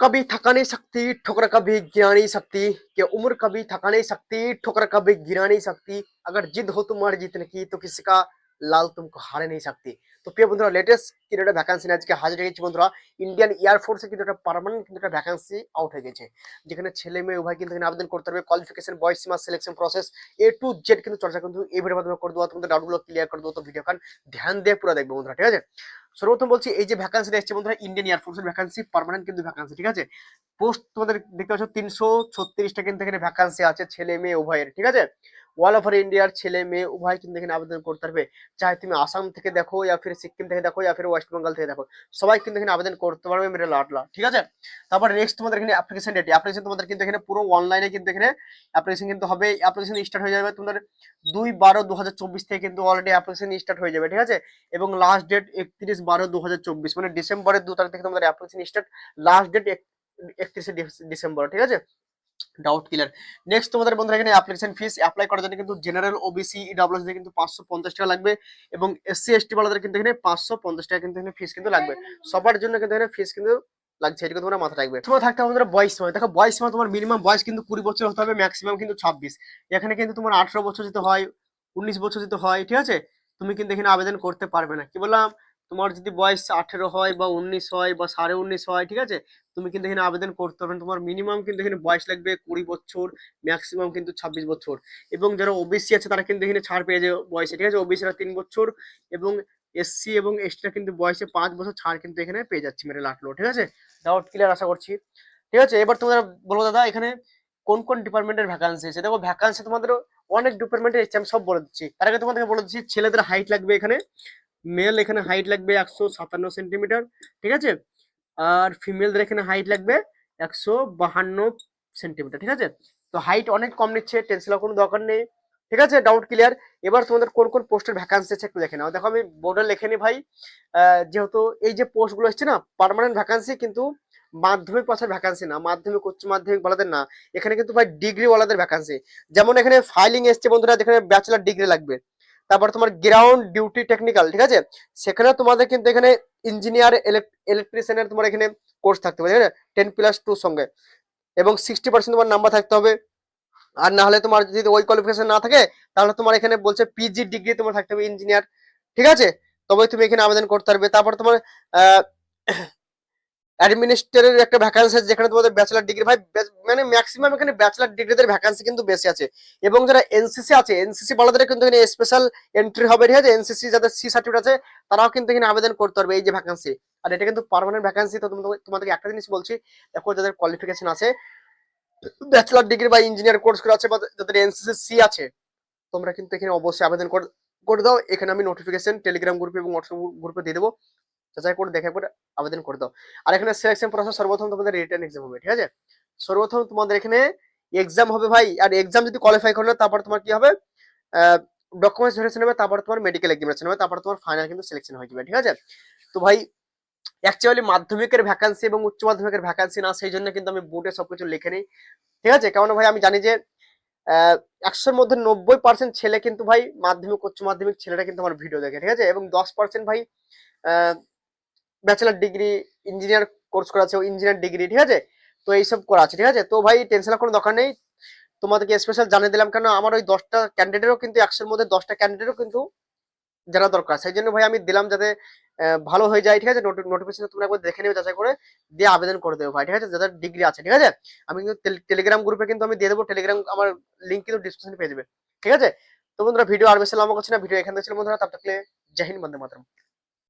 कभी थका नहीं सकती ठुकर कभी गिरा नहीं सकती कि उम्र कभी थका नहीं सकती ठुकर कभी गिरा नहीं सकती अगर जिद हो तुम्हारी जीतने की तो किसी का লাল তুমকো হারে নেই শক্তি। তো প্রিয় বন্ধুরা লেটেস্ট কিন্তু একটা ভ্যাকান্সি আজকে হাজির হয়ে বন্ধুরা। ইন্ডিয়ান এয়ারফোর্সে কিন্তু একটা পার্মানেন্ট কিন্তু একটা ভ্যাকান্সি আউট হয়ে গেছে। যেখানে ছেলে মেয়ে উভয় কিন্তু আবেদন করতে পারবে। কোয়ালিফিকেশন বয়স সীমা selection process A to Z কিন্তু চর্চা কিন্তু এই ভিডিওর মাধ্যমে করে দেওয়া তোমাদের ডাউটগুলো ক্লিয়ার করে দেবো। তো ভিডিও কান ধ্যান দিয়ে পুরো দেখবে বন্ধুরা, ঠিক আছে? সর্বপ্রথম বলছি, এই যে ভ্যাকান্সি এসছে বন্ধুরা ইন্ডিয়ান এয়ারফোর্সের ভ্যাকান্সি পার্মানেন্ট কিন্তু ভ্যাকান্সি ঠিক আছে? পোস্ট তোমাদের দেখতে পাচ্ছ, তিনশো ছত্রিশটা কিন্তু এখানে ভ্যাকান্সি আছে ছেলে মেয়ে উভয়ের, ঠিক আছে? অল ওভার ইন্ডিয়ার ছেলে মেয়ে উভয় কিন্তু এখানে আবেদন করতে পারবে। চাহে তুমি আসাম থেকে দেখো ইয়া ফির সিকিম থেকে দেখো ইয়া ফির ওয়েস্ট বেঙ্গল থেকে দেখো। সবাই কিন্তু এখানে আবেদন করতে পারবে, মেরে লাটলা ঠিক আছে? তারপর নেক্সট তোমাদের এখানে অ্যাপ্লিকেশন ডেট অ্যাপ্লিকেশন তোমাদের কিন্তু এখানে পুরো অনলাইনে কিন্তু এখানে অ্যাপ্লিকেশন কিন্তু হবে। অ্যাপ্লিকেশন স্টার্ট হয়ে যাবে তোমাদের দুই বারো দু থেকে কিন্তু অলরেডি অ্যাপ্লিকেশন স্টার্ট হয়ে যাবে, ঠিক আছে? এবং লাস্ট ডেট একত্রিশ বারো দু মানে ডিসেম্বরের দু তারিখ থেকে তোমাদের অ্যাপ্লিকেশন স্টার্ট লাস্ট ডেট একত্রিশে ডিসেম্বর, ঠিক আছে? ডাউট ক্লিয়ার নেক্সট তোমাদের বন্ধুরা, এখানে অ্যাপ্লিকেশন ফিস অ্যাপ্লাই করার জন্য কিন্তু জেনারেল ওবিসি ইডব্লিউএস দিয়ে কিন্তু পাঁচশো পঞ্চাশ টাকা লাগবে এবং এসসি এসটি বালাদের কিন্তু এখানে পাঁচশো পঞ্চাশ টাকা কিন্তু এখানে ফিস কিন্তু লাগবে। সবার জন্য কিন্তু এখানে ফিস কিন্তু লাগছে এটুকু তোমরা মাথা রাখবে। তোমার থাকতে হবে তোমাদের বয়স সময় দেখো বয়স সময় তোমার মিনিমাম বয়স কিন্তু কুড়ি বছর হতে হবে ম্যাক্সিমাম কিন্তু ছাব্বিশ। এখানে কিন্তু তোমার আঠারো বছর যেতে হয়, উনিশ বছর যেতে হয়, ঠিক আছে? তুমি কিন্তু এখানে আবেদন করতে পারবে না। কি বললাম? তোমার যদি বয়স আঠেরো হয় বা উনিশ হয় বা সাড়ে উনিশ হয়, ঠিক আছে? তুমি কিন্তু এখানে আবেদন করতে পারবে। তোমার মিনিমাম কিন্তু এখানে বয়স লাগবে কুড়ি বছর ম্যাক্সিমাম কিন্তু ছাব্বিশ বছর। এবং যারা ওবিসি আছে, তারা কিন্তু এখানে ছাড় পেয়ে যাবে বয়সে, ঠিক আছে? ওবিসিরা তিন বছর এবং এসসি এবং এসটিরা কিন্তু বয়সে পাঁচ বছর ছাড় কিন্তু এখানে পেয়ে যাচ্ছি মেরে লাটলো ঠিক আছে? ডাউট ক্লিয়ার আশা করছি। ঠিক আছে? এবার তোমরা বলো দাদা, এখানে কোন কোন ডিপার্টমেন্টের ভ্যাকান্সি আছে? দেখো ভ্যাকান্সি তোমাদের অনেক ডিপার্টমেন্টের আমি সব বলে দিচ্ছি। তার আগে তোমাদেরকে বলে দিচ্ছি, ছেলেদের হাইট লাগবে এখানে। মেল এখানে হাইট লাগবে একশো সাতান্ন সেন্টিমিটার ঠিক আছে? আর ফিমেলদের এখানে হাইট লাগবে একশো বাহান্ন সেন্টিমিটার ঠিক আছে? তো হাইট অনেক কম নিচ্ছে টেনশন কোনো দরকার নেই, ঠিক আছে? ডাউট ক্লিয়ার এবার তোমাদের কোন কোন পোস্টের ভ্যাকান্সি আছে একটু দেখে নাও। দেখো আমি বোর্ডে লিখে নিই ভাই যেহেতু এই যে পোস্টগুলো এসছে না পার্মানেন্ট ভ্যাকান্সি কিন্তু মাধ্যমিক পাশের ভ্যাকান্সি না, মাধ্যমিক, উচ্চ মাধ্যমিক ওয়ালাদের না। এখানে কিন্তু ভাই ডিগ্রি ওয়ালাদের ভ্যাকান্সি যেমন এখানে ফাইলিং এসছে বন্ধুরা, যেখানে ব্যাচেলার ডিগ্রি লাগবে। তারপর তোমার গ্রাউন্ড ডিউটি টেকনিক্যাল ঠিক আছে? সেখানে তোমাদের কিন্তু এখানে ইঞ্জিনিয়ার ইলেকট্রিশিয়ানের তোমার এখানে কোর্স থাকতে হবে টেন প্লাস টু সঙ্গে। এবং সিক্সটি পার্সেন্ট তোমার নাম্বার থাকতে হবে। আর না হলে তোমার যদি ওই কোয়ালিফিকেশন না থাকে, তাহলে তোমার এখানে বলছে পিজি ডিগ্রি তোমার থাকতে হবে ইঞ্জিনিয়ার ঠিক আছে? তবে তুমি এখানে আবেদন করতে পারবে। তারপর তোমার অ্যাডমিনিস্ট্রেটের একটা ভ্যাকান্সি আছে যেখানে তোমাদের ব্যাচেলার ডিগ্রি ভাই মানে ম্যাক্সিমাম এখানে ব্যাচেলার ডিগ্রিদের ভ্যাকান্সি কিন্তু বেশি আছে। এবং যারা এনসিসি আছে এনসিসি বালাদের কিন্তু এখানে স্পেশাল এন্ট্রি হবে, ঠিক আছে? এনসিসি যাদের সি সার্টিফিকেট আছে, তারাও কিন্তু এখানে আবেদন করতে পারবে এই যে ভ্যাকান্সি আর এটা কিন্তু পার্মানেন্ট ভ্যাকান্সি তো তোমাদেরকে একটা জিনিস বলছি, দেখো যাদের কোয়ালিফিকেশন আছে ব্যাচেলার ডিগ্রি বা ইঞ্জিনিয়ার কোর্স করে আছে বা যাদের এনসিসি সি আছে, তোমরা কিন্তু এখানে অবশ্যই আবেদন কর- দাও। এখানে আমি নোটিফিকেশন টেলিগ্রাম গ্রুপে এবং হোয়াটসঅ্যাপ গ্রুপে দিয়ে দেবো। যাচাই করে, দেখে করে আবেদন করে দাও। আর এখানে সিলেকশন প্রসেস সর্বপ্রথম তোমাদের রিটার্ন এক্সাম হবে, ঠিক আছে? সর্বপ্রথম তোমাদের এখানে এক্সাম হবে ভাই, আর এক্সাম যদি কোয়ালিফাই করো না, তারপর তোমার কি হবে? ডকুমেন্টস ভেরিফিকেশন হবে তারপর তোমার মেডিকেল এক্সামিনেশন হবে, তারপর তোমার ফাইনাল কিন্তু সিলেকশন হয়ে যাবে, ঠিক আছে? তো ভাই অ্যাকচুয়ালি মাধ্যমিকের ভ্যাকান্সি এবং উচ্চ মাধ্যমিকের ভ্যাকান্সি না, সেই জন্য কিন্তু আমি বোর্ডে সবকিছু লিখে নিই, ঠিক আছে? কারণ ভাই, আমি জানি যে একশোর মধ্যে নব্বই পার্সেন্ট ছেলে কিন্তু ভাই, মাধ্যমিক, উচ্চ মাধ্যমিক ছেলেরা কিন্তু আমার ভিডিও দেখে, ঠিক আছে? এবং দশ পার্সেন্ট ভাই ব্যাচেলার ডিগ্রি ইঞ্জিনিয়ার কোর্স করা আছে ইঞ্জিনিয়ার ডিগ্রি ঠিক আছে? তো এইসব করা আছে, ঠিক আছে? তো ভাই টেনশনের কোনো দরকার নেই। তোমাদেরকে স্পেশাল জানিয়ে দিলাম কেন আমার ওই দশটা ক্যান্ডিডেটও কিন্তু, একশোর মধ্যে দশটা ক্যান্ডিডেটও কিন্তু জানা দরকার সেই জন্য ভাই, আমি দিলাম যাতে ভালো হয়ে যায়, ঠিক আছে? নোটিফিকেশন তোমরা একবার দেখে নেবে, যাচাই করে দিয়ে আবেদন করে দেবো ভাই, ঠিক আছে? যাদের ডিগ্রি আছে, ঠিক আছে? আমি কিন্তু টেলিগ্রাম গ্রুপে কিন্তু আমি দিয়ে দেবো টেলিগ্রাম আমার লিঙ্ক কিন্তু ডিসক্রিপশনে পেয়ে যাবে, ঠিক আছে? তো বন্ধুরা ভিডিও আর বেশি লম্বা করছি না ভিডিও এখান ছিল বন্ধুরা তার থাকলে জয় হিন্দ, বন্দে মাতরম।